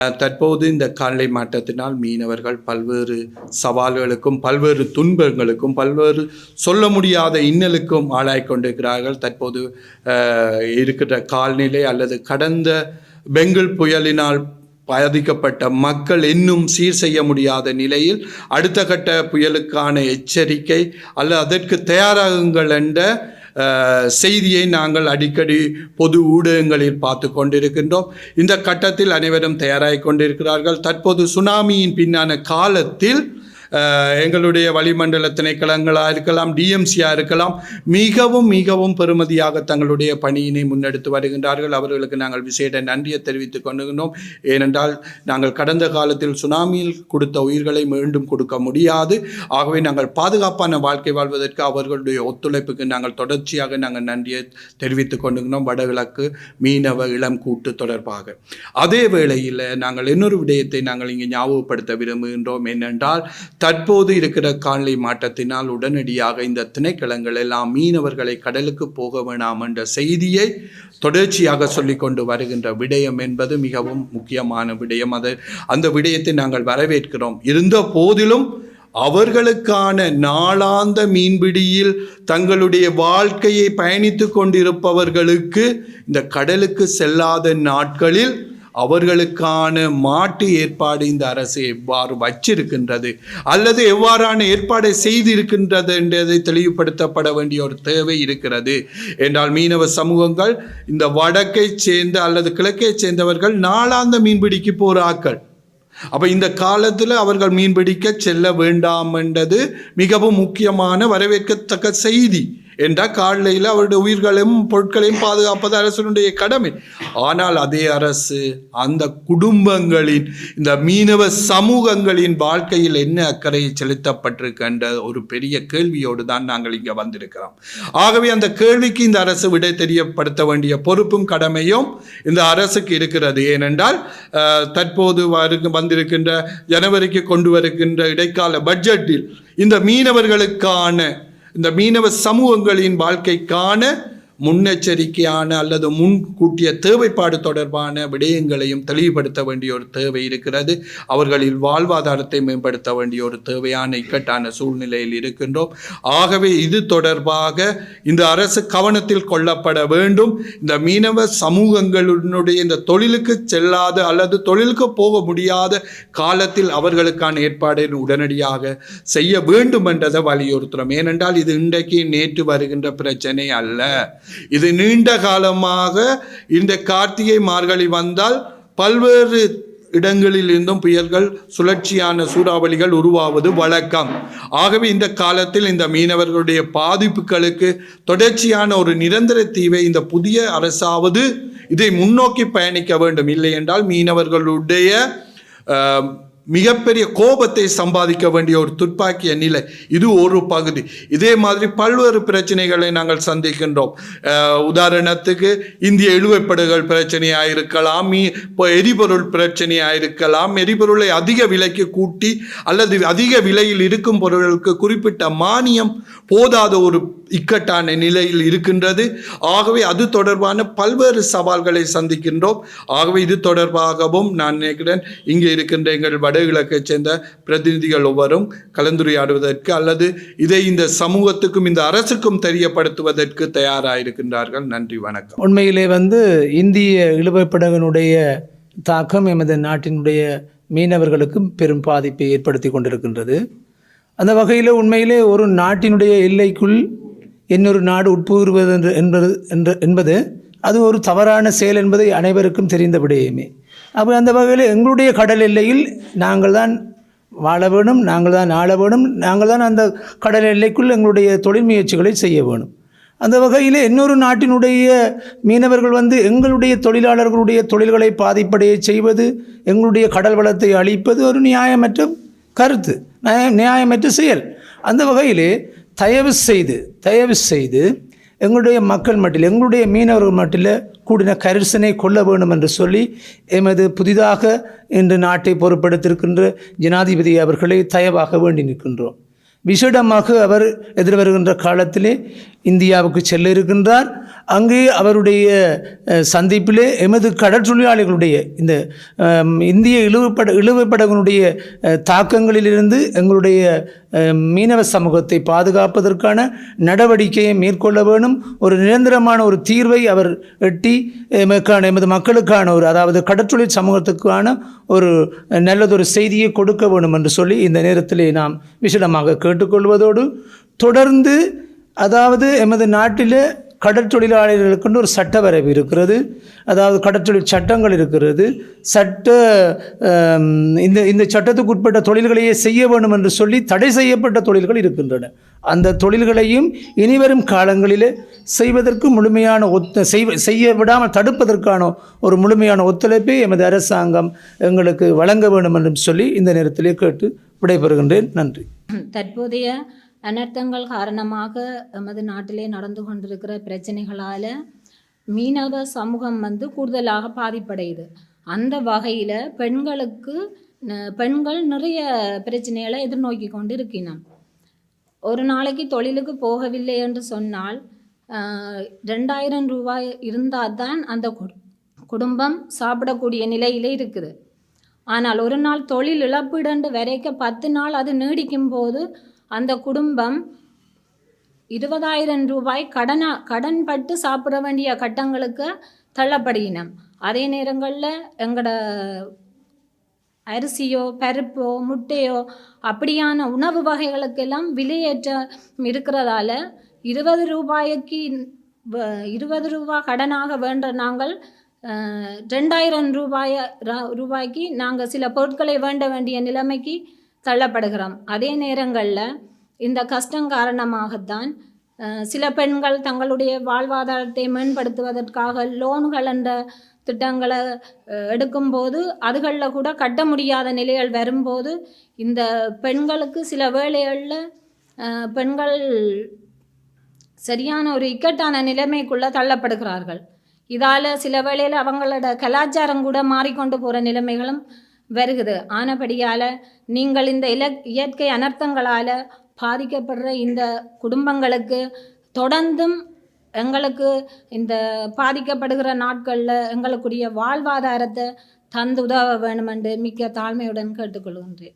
தற்போது இந்த கால்நடை மாற்றத்தினால் மீனவர்கள் பல்வேறு சவால்களுக்கும் பல்வேறு துன்பங்களுக்கும் பல்வேறு சொல்ல முடியாத இன்னலுக்கும் ஆளாய் கொண்டிருக்கிறார்கள். தற்போது இருக்கிற கால்நிலை அல்லது கடந்த பெங்கல் புயலினால் பாதிக்கப்பட்ட மக்கள் இன்னும் சீர் செய்ய முடியாத நிலையில் அடுத்த கட்ட புயலுக்கான எச்சரிக்கை அல்லது அதற்கு தயாராகுங்கள் என்ற செய்தியை நாங்கள் அடிக்கடி பொது ஊடகங்களில் பார்த்து கொண்டிருக்கின்றோம். இந்த கட்டத்தில் அனைவரும் தயாராகி கொண்டிருக்கிறார்கள். தற்போது சுனாமியின் பின்னான காலத்தில் எங்களுடைய வளிமண்டல திணைக்களங்களாக இருக்கலாம் டிஎம்சியாக இருக்கலாம் மிகவும் மிகவும் பெருமதியாக தங்களுடைய பணியினை முன்னெடுத்து வருகின்றார்கள். அவர்களுக்கு நாங்கள் விசேட நன்றியை தெரிவித்துக் கொண்டுகின்றோம். ஏனென்றால் நாங்கள் கடந்த காலத்தில் சுனாமியில் கொடுத்த உயிர்களை மீண்டும் கொடுக்க முடியாது. ஆகவே நாங்கள் பாதுகாப்பான வாழ்க்கை வாழ்வதற்கு அவர்களுடைய ஒத்துழைப்புக்கு நாங்கள் தொடர்ச்சியாக நாங்கள் நன்றியை தெரிவித்துக் கொண்டுகிறோம் வடகிழக்கு மீனவ இளம் கூட்டு தொடர்பாக. அதே வேளையில் நாங்கள் இன்னொரு விடயத்தை நாங்கள் இங்கே ஞாபகப்படுத்த விரும்புகின்றோம். என்னென்றால் தற்போது இருக்கிற காலநிலை மாற்றத்தினால் உடனடியாக இந்த திணைக்களங்கள் எல்லாம் மீனவர்களை கடலுக்கு போக வேணாம் என்ற செய்தியை தொடர்ச்சியாக சொல்லிக்கொண்டு வருகின்ற விடயம் என்பது மிகவும் முக்கியமான விடயம். அது அந்த விடயத்தை நாங்கள் வரவேற்கிறோம். இருந்த போதிலும் அவர்களுக்கான நாளாந்த மீன்பிடியில் தங்களுடைய வாழ்க்கையை பயணித்து கொண்டிருப்பவர்களுக்கு இந்த கடலுக்கு செல்லாத நாட்களில் அவர்களுக்கான மாட்டு ஏற்பாடு இந்த அரசு எவ்வாறு வச்சிருக்கின்றது? அல்லது எவ்வாறான ஏற்பாடை செய்திருக்கின்றது என்றதை தெளிவுபடுத்தப்பட வேண்டிய ஒரு தேவை இருக்கிறது. என்றால் மீனவ சமூகங்கள் இந்த வடக்கை சேர்ந்த அல்லது கிழக்கை சேர்ந்தவர்கள் நாளாந்த மீன்பிடிக்கு போறாக்கள் அப்ப இந்த காலத்தில் அவர்கள் மீன்பிடிக்க செல்ல வேண்டாம் என்றது மிகவும் முக்கியமான வரவேற்கத்தக்க செய்தி. என்றால் காலையில் அவருடைய உயிர்களையும் பொருட்களையும் பாதுகாப்பது அரசனுடைய கடமை. ஆனால் அதே அரசு அந்த குடும்பங்களின் இந்த மீனவ சமூகங்களின் வாழ்க்கையில் என்ன அக்கறை செலுத்தப்பட்டிருக்கின்ற ஒரு பெரிய கேள்வியோடு தான் நாங்கள் இங்கே வந்திருக்கிறோம். ஆகவே அந்த கேள்விக்கு இந்த அரசு விடை தெரியப்படுத்த வேண்டிய பொறுப்பும் கடமையும் இந்த அரசுக்கு இருக்கிறது. ஏனென்றால் தற்போது வந்திருக்கின்ற ஜனவரிக்கு கொண்டு வருகின்ற இடைக்கால பட்ஜெட்டில் இந்த மீனவர்களுக்கான இந்த மீனவ சமூகங்களின் வாழ்க்கைக்கான முன்னெச்சரிக்கையான அல்லது முன்கூட்டிய தேவைப்பாடு தொடர்பான விடயங்களையும் தெளிவுபடுத்த வேண்டிய ஒரு தேவை இருக்கிறது. அவர்களின் வாழ்வாதாரத்தை மேம்படுத்த வேண்டிய ஒரு தேவையான இக்கட்டான சூழ்நிலையில் இருக்கின்றோம். ஆகவே இது தொடர்பாக இந்த அரசு கவனத்தில் கொள்ளப்பட வேண்டும். இந்த மீனவ சமூகங்களுடைய இந்த தொழிலுக்கு செல்லாத அல்லது தொழிலுக்கு போக முடியாத காலத்தில் அவர்களுக்கான ஏற்பாடை உடனடியாக செய்ய வேண்டும் என்றதை வலியுறுத்துகிறோம். ஏனென்றால் இது இன்றைக்கு நேற்று வருகின்ற பிரச்சனை அல்ல. இது நீண்ட காலமாக இந்த கார்த்திகை மார்கழி வந்தால் பல்வேறு இடங்களில் இருந்தும் புயல்கள் சுழற்சியான சூறாவளிகள் உருவாவது வழக்கம். ஆகவே இந்த காலத்தில் இந்த மீனவர்களுடைய பாதிப்புகளுக்கு தொடர்ச்சியான ஒரு நிரந்தர தீவை இந்த புதிய அரசாவது இதை முன்னோக்கி பயணிக்க வேண்டும். இல்லை என்றால் மீனவர்களுடைய மிகப்பெரிய கோபத்தை சம்பாதிக்க வேண்டிய ஒரு துப்பாக்கிய நிலை. இது ஒரு பகுதி. இதே மாதிரி பல்வேறு பிரச்சனைகளை நாங்கள் சந்திக்கின்றோம். உதாரணத்துக்கு இந்திய இழுவைப்படுகள் பிரச்சனையாக இருக்கலாம் இப்போ எரிபொருள் பிரச்சனையாக இருக்கலாம் எரிபொருளை அதிக விலைக்கு கூட்டி அல்லது அதிக விலையில் இருக்கும் பொருட்களுக்கு குறிப்பிட்ட மானியம் போதாத ஒரு இக்கட்டான நிலையில் இருக்கின்றது. ஆகவே அது தொடர்பான பல்வேறு சவால்களை சந்திக்கின்றோம். ஆகவே இது தொடர்பாகவும் நான் நினைக்கிறேன் இங்கே இருக்கின்ற எங்கள் வடகிழக்கைச் சேர்ந்த பிரதிநிதிகள் ஒவ்வொரும் கலந்துரையாடுவதற்கு அல்லது இதை இந்த சமூகத்துக்கும் இந்த அரசுக்கும் தெரியப்படுத்துவதற்கு தயாராயிருக்கின்றார்கள். நன்றி வணக்கம். உண்மையிலே வந்து இந்திய இழுவைப்படகனுடைய தாக்கம் எமது நாட்டினுடைய மீனவர்களுக்கும் பெரும் பாதிப்பை ஏற்படுத்தி கொண்டிருக்கின்றது. அந்த வகையில் உண்மையிலே ஒரு நாட்டினுடைய எல்லைக்குள் இன்னொரு நாடு உட்புகுவது என்று என்பது என்பது அது ஒரு தவறான செயல் என்பதை அனைவருக்கும் தெரிந்த விடயமே. அப்போ அந்த வகையில் எங்களுடைய கடல் எல்லையில் நாங்கள் தான் வாழ வேணும் நாங்கள் தான் ஆள வேணும் நாங்கள் தான் அந்த கடல் எல்லைக்குள் எங்களுடைய தொழில் முயற்சிகளை செய்ய வேணும். அந்த வகையில் இன்னொரு நாட்டினுடைய மீனவர்கள் வந்து எங்களுடைய தொழிலாளர்களுடைய தொழில்களை பாதிப்படைய செய்வது எங்களுடைய கடல் வளத்தை அழிப்பது ஒரு நியாயமற்ற கருத்து நியாயமற்ற செயல். அந்த வகையிலே தயவு செய்து தயவு செய்து எங்களுடைய மக்கள் மட்டில் எங்களுடைய மீனவர்கள் மட்டில் கூடின கரிசனை கொள்ள வேண்டும் என்று சொல்லி எமது புதிதாக இன்று நாட்டை பொறுப்படுத்திருக்கின்ற ஜனாதிபதி அவர்களை தயவாக வேண்டி நிற்கின்றோம். விசேடமாக அவர் எதிர்வருகின்ற காலத்திலே இந்தியாவுக்கு செல்ல இருக்கின்றார். அங்கே அவருடைய சந்திப்பிலே எமது கடற்றொழிலாளிகளுடைய இந்த இந்திய இழுவப்பட இழுவைப்படங்களுடைய தாக்கங்களிலிருந்து எங்களுடைய மீனவ சமூகத்தை பாதுகாப்பதற்கான நடவடிக்கையை மேற்கொள்ள வேணும். ஒரு நிரந்தரமான ஒரு தீர்வை அவர் எட்டி எமக்கான எமது மக்களுக்கான ஒரு அதாவது கடற்றொழில் சமூகத்துக்கான ஒரு நல்லதொரு செய்தியை கொடுக்க வேணும் என்று சொல்லி இந்த நேரத்திலே நாம் விசடமாக கேட்டுக்கொள்வதோடு தொடர்ந்து அதாவது எமது நாட்டில் கடற்தொழிலாளர்களுக்குன்னு ஒரு சட்டவரவு இருக்கிறது. அதாவது கடற்தொழில் சட்டங்கள் இருக்கிறது. சட்ட இந்த இந்த சட்டத்துக்கு உட்பட்ட தொழில்களையே செய்ய வேண்டும் என்று சொல்லி தடை செய்யப்பட்ட தொழில்கள் இருக்கின்றன. அந்த தொழில்களையும் இனிவரும் காலங்களிலே செய்வதற்கு முழுமையான ஒத்த செய்வ செய்ய விடாமல் தடுப்பதற்கான ஒரு முழுமையான ஒத்துழைப்பை எமது அரசாங்கம் எங்களுக்கு வழங்க வேண்டும் என்றும் சொல்லி இந்த நேரத்திலே கேட்டு விடைபெறுகின்றேன். நன்றி. தற்போதைய அனர்த்தங்கள் காரணமாக எமது நாட்டிலே நடந்து கொண்டிருக்கிற பிரச்சனைகளால் மீனவ சமூகம் வந்து கூடுதலாக பாதிப்படையுது. அந்த வகையில் பெண்களுக்கு பெண்கள் நிறைய பிரச்சனைகளை எதிர்நோக்கி கொண்டு இருக்கினோம் ஒரு நாளைக்கு தொழிலுக்கு போகவில்லை என்று சொன்னால் ஆஹ், ரெண்டாயிரம் ரூபாய் இருந்தால் தான் அந்த கு- குடும்பம் சாப்பிடக்கூடிய நிலையில் இருக்குது. ஆனால் ஒரு நாள் தொழில் இழப்பீடுண்டு வரைக்க பத்து நாள் அது நீடிக்கும் போது அந்த குடும்பம் இருபதாயிரம் ரூபாய் கடனா கடன் பட்டு சாப்பிட வேண்டிய கட்டங்களுக்கு தள்ளப்படுகினம் அதே நேரங்களில் எங்களோட அரிசியோ பருப்போ முட்டையோ அப்படியான உணவு வகைகளுக்கெல்லாம் விலையேற்றம் இருக்கிறதால இருபது ரூபாய்க்கு இருபது ரூபாய் கடனாக வேண்ட நாங்கள் ரெண்டாயிரம் ரூபாய ரூபாய்க்கு நாங்கள் சில பொருட்களை வேண்ட வேண்டிய நிலைமைக்கு தள்ளப்படுகிறோம். அதே நேரங்களில் இந்த கஷ்டம் காரணமாகத்தான் சில பெண்கள் தங்களுடைய வாழ்வாதாரத்தை மேம்படுத்துவதற்காக லோன்கள் என்ற திட்டங்களை எடுக்கும்போது அதுகளில் கூட கட்ட முடியாத நிலைகள் வரும்போது இந்த பெண்களுக்கு சில வேளைகளில் பெண்கள் சரியான ஒரு இக்கட்டான நிலைமைக்குள்ளே தள்ளப்படுகிறார்கள். இதால் சில வேளையில் அவங்களோட கலாச்சாரம் கூட மாறிக்கொண்டு போகிற நிலைமைகளும் வருகுது ஆனபடியால் நீங்கள் இந்த இல இயற்கை அனர்த்தங்களால் பாதிக்கப்படுற இந்த குடும்பங்களுக்கு தொடர்ந்தும் எங்களுக்கு இந்த பாதிக்கப்படுகிற நாட்களில் எங்களுக்குரிய வாழ்வாதாரத்தை தந்து உதவ வேணுமென்று மிக்க தாழ்மையுடன் கேட்டுக்கொள்கின்றேன்.